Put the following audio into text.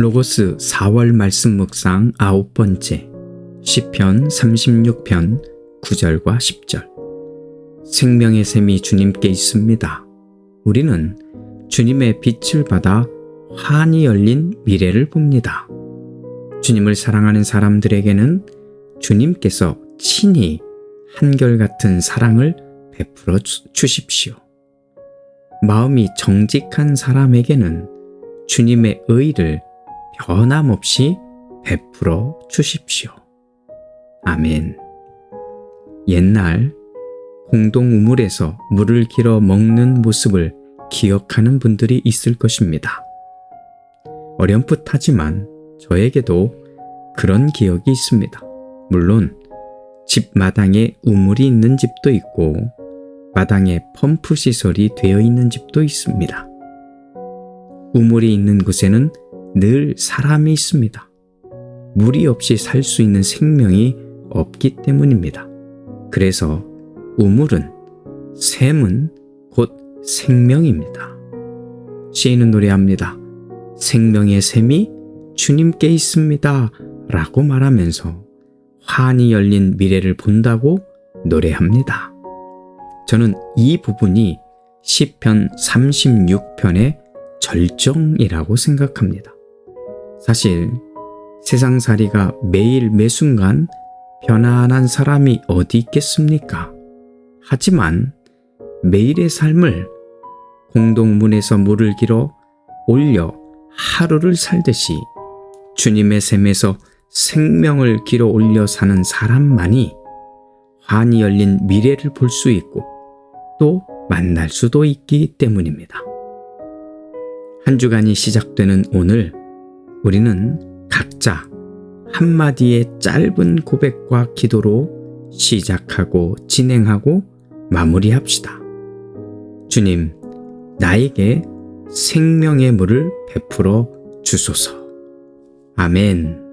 로고스 4월 말씀 묵상 아홉 번째 시편 36편 9절과 10절 생명의 샘이 주님께 있습니다. 우리는 주님의 빛을 받아 환히 열린 미래를 봅니다. 주님을 사랑하는 사람들에게는 주님께서 친히 한결같은 사랑을 베풀어 주- 주십시오. 마음이 정직한 사람에게는 주님의 의를 변함없이 베풀어 주십시오. 아멘. 옛날 공동 우물에서 물을 길어 먹는 모습을 기억하는 분들이 있을 것입니다. 어렴풋하지만 저에게도 그런 기억이 있습니다. 물론 집 마당에 우물이 있는 집도 있고 마당에 펌프 시설이 되어 있는 집도 있습니다. 우물이 있는 곳에는 늘 사람이 있습니다. 물이 없이 살 수 있는 생명이 없기 때문입니다. 그래서 우물은 샘은 곧 생명입니다. 시인은 노래합니다. 생명의 샘이 주님께 있습니다. 라고 말하면서 환히 열린 미래를 본다고 노래합니다. 저는 이 부분이 시편 36편의 절정이라고 생각합니다. 사실 세상살이가 매일 매순간 편안한 사람이 어디 있겠습니까? 하지만 매일의 삶을 공동문에서 물을 길어 올려 하루를 살듯이 주님의 샘에서 생명을 길어 올려 사는 사람만이 환히 열린 미래를 볼 수 있고 또 만날 수도 있기 때문입니다. 한 주간이 시작되는 오늘 우리는 각자 한마디의 짧은 고백과 기도로 시작하고 진행하고 마무리합시다. 주님, 나에게 생명의 물을 베풀어 주소서. 아멘.